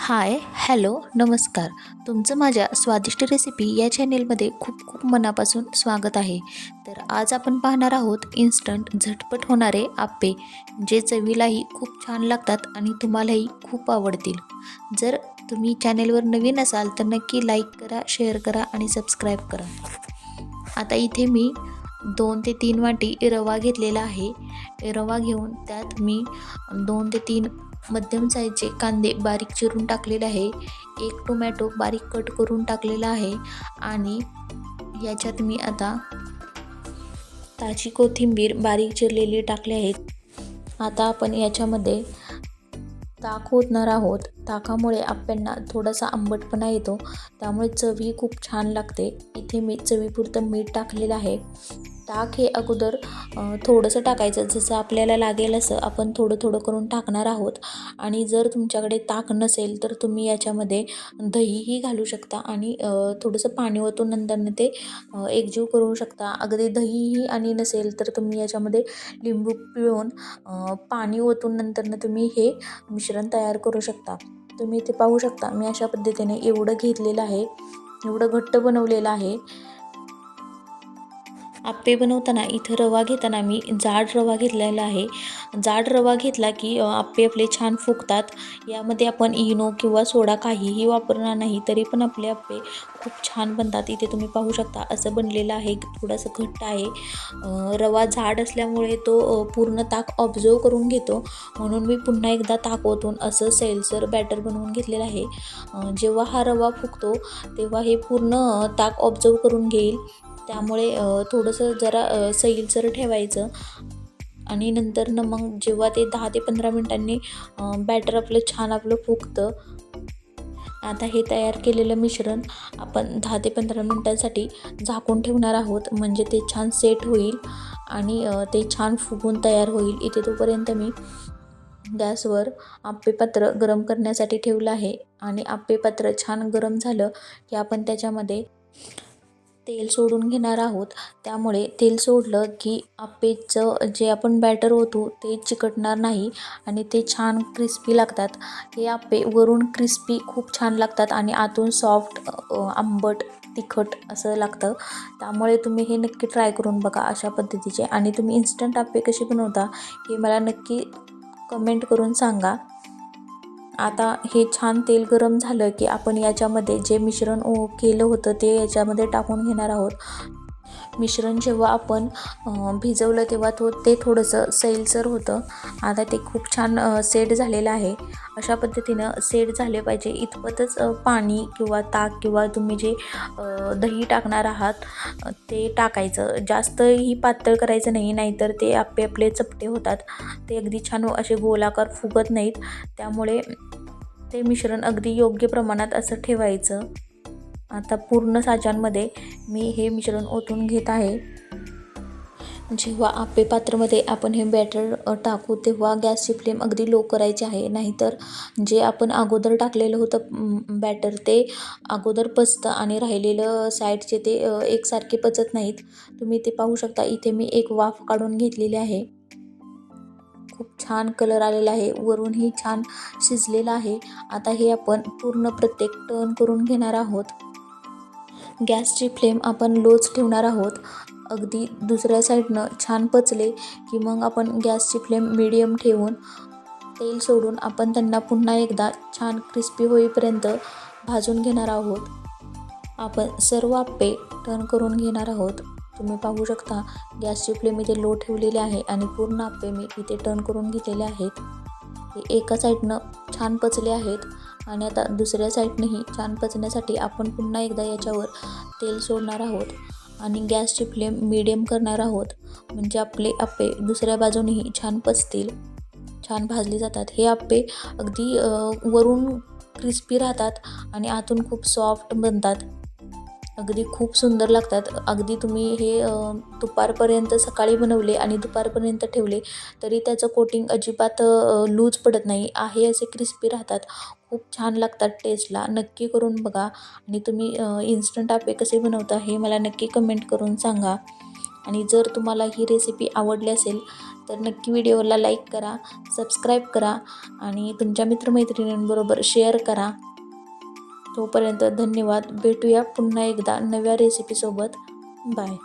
Hi hello नमस्कार. तुमचं माझ्या स्वादिष्ट रेसिपी या चॅनेलमध्ये खूप खूप मनापासून स्वागत आहे. तर आज आपण पाहणार आहोत इन्स्टंट झटपट होणारे आप्पे जे चवीलाही खूप छान लागतात आणि तुम्हालाही खूप आवडतील. जर तुम्ही चॅनेलवर नवीन असाल तर नक्की लाईक करा शेअर करा आणि सबस्क्राईब करा. आता इथे मी दोन ते तीन वाटी रवा घेतलेला आहे. रवा घेऊन त्यात मी दोन ते तीन मध्यम साईजचे कांदे बारीक चिरून टाकलेले आहे. एक टोमॅटो बारीक कट करून टाकलेला आहे. आणि याच्यात मी आता ताजी कोथिंबीर बारीक चिरलेली टाकली आहेत आता आपण याच्यामध्ये ताक ओतणार आहोत. ताकामुळे आप्यांना थोडासा आंबटपणा येतो. त्यामुळे चवी खूप छान लागते. इथे मी चवीपुरतं मीठ टाकलेलं आहे. ताक हे अगोदर थोडंसं टाकायचं. जसं आपल्याला लागेल असं आपण थोडं थोडं करून टाकणार आहोत. आणि जर तुमच्याकडे ताक नसेल तर तुम्ही याच्यामध्ये दहीही घालू शकता आणि थोडंसं पाणी ओतून नंतरनं ते एकजीव करू शकता. अगदी दहीही आणि नसेल तर तुम्ही याच्यामध्ये लिंबू पिळून पाणी ओतून नंतरनं तुम्ही हे मिश्रण तयार करू शकता. तुम्ही ते पाहू शकता. मी अशा पद्धतीने एवढं घेतलेलं आहे. एवढं घट्ट बनवलेलं आहे. आप्पे बनवताना इथं रवा घेताना मी जाड रवा घेतलेला आहे. जाड रवा घेतला की आप्पे आपले छान फुगतात. यामध्ये आपण इनो किंवा सोडा काहीही वापरणार नाही तरी पण आपले आप्पे खूप छान बनतात. इथे तुम्ही पाहू शकता असं बनलेलं आहे. थोडंसं घट्ट आहे. रवा जाड असल्यामुळे तो पूर्ण ताक ऑब्झर्व करून घेतो. म्हणून मी पुन्हा एकदा ताक ओतून असं सैलसर बॅटर बनवून घेतलेलं आहे. जेव्हा हा रवा फुगतो तेव्हा हे पूर्ण ताक ऑब्झर्व करून घेईल. त्यामुळे थोडंसं जरा सैलसर ठेवायचं. आणि नंतर मग जेव्हा ते दहा ते पंधरा मिनटांनी बॅटर आपलं छान आपलं फुगतं. आता हे तयार केलेलं मिश्रण आपण दहा ते पंधरा मिनटांसाठी झाकून ठेवणार आहोत. म्हणजे ते छान सेट होईल आणि ते छान फुगून तयार होईल. इथे तोपर्यंत मी गॅसवर आप्पेपात्र गरम करण्यासाठी ठेवलं आहे. आणि आप्पेपात्र छान गरम झालं की आपण त्याच्यामध्ये तेल सोडून घेणार आहोत. त्यामुळे तेल सोडलं की आपेचं जे आपण बॅटर होतो ते चिकटणार नाही आणि ते छान क्रिस्पी लागतात. हे आपे वरून क्रिस्पी खूप छान लागतात आणि आतून सॉफ्ट आंबट तिखट असं लागतं. त्यामुळे तुम्ही हे नक्की ट्राय करून बघा अशा पद्धतीचे. आणि तुम्ही इन्स्टंट आप्पे कसे बनवता हे मला नक्की कमेंट करून सांगा. आता हे छान तेल गरम झालं की आपण याच्यामध्ये जे मिश्रण ओ केलं होतं ते याच्यामध्ये टाकून घेणार आहोत. मिश्रण जेव्हा आपण भिजवलं तेव्हा तो ते थोडंसं सैलसर होतं. आता ते खूप छान सेट झालेलं आहे. अशा पद्धतीनं सेट झाले पाहिजे. इतपतच पाणी किंवा ताक किंवा तुम्ही जे दही टाकणार आहात ते टाकायचं. जास्तही पातळ करायचं नाही नाहीतर ते आपले आपले चपटे होतात. ते अगदी छान असे गोलाकार फुगत नाहीत. त्यामुळे ते मिश्रण अगदी योग्य प्रमाणात असं ठेवायचं. आता पूर्ण साच्यांमध्ये मी हे मिश्रण ओतून घेत आहे. जेव्हा आपे पात्रामध्ये आपण हे बॅटर टाकू तेव्हा गॅसची फ्लेम अगदी लो करायची आहे. नाहीतर जे आपण अगोदर टाकलेलं होतं बॅटर ते अगोदर पचतं आणि राहिलेलं साईडचे ते एकसारखे पचत नाहीत. तुम्ही ते पाहू शकता. इथे मी एक वाफ काढून घेतलेली आहे. खूप छान कलर आलेला आहे. वरूनही छान शिजलेलं आहे. आता हे आपण पूर्ण प्रत्येक टर्न करून घेणार आहोत. गॅसची फ्लेम आपण लोच ठेवणार आहोत. अगदी दुसऱ्या साईडनं छान पचले की मग आपण गॅसची फ्लेम मिडियम ठेवून तेल सोडून आपण त्यांना पुन्हा एकदा छान क्रिस्पी होईपर्यंत भाजून घेणार आहोत. आपण सर्व आप्पे टर्न करून घेणार आहोत. तुम्ही पाहू शकता गॅसची फ्लेम इथे लो ठेवलेली आहे आणि पूर्ण आप्पे मी इथे टर्न करून घेतलेले आहेत. हे एका साईडनं छान पचले आहेत आणि आता दुसऱ्या साईडनंही छान पचण्यासाठी आपण पुन्हा एकदा याच्यावर तेल सोडणार आहोत आणि गॅसची फ्लेम मिडियम करणार आहोत. म्हणजे आपले आप्पे दुसऱ्या बाजूनेही छान पचतील. छान भाजले जातात. हे आप्पे अगदी वरून क्रिस्पी राहतात आणि आतून खूप सॉफ्ट बनतात. अगदी खूप सुंदर लागतात. अगदी तुम्ही हे दुपारपर्यंत सकाळी बनवले आणि दुपारपर्यंत ठेवले तरी त्याचं कोटिंग अजिबात लूज पडत नाही. आहे असे क्रिस्पी राहतात. खूप छान लागतात टेस्टला नक्की करून बघा. आणि तुम्ही इन्स्टंट आपे कसे बनवता हे मला नक्की कमेंट करून सांगा. आणि जर तुम्हाला ही रेसिपी आवडली असेल तर नक्की व्हिडिओला लाईक करा सबस्क्राईब करा आणि तुमच्या मित्रमैत्रिणींबरोबर शेअर करा. तोपर्यंत धन्यवाद. भेटूया पुन्हा एकदा नव्या रेसिपीसोबत बाय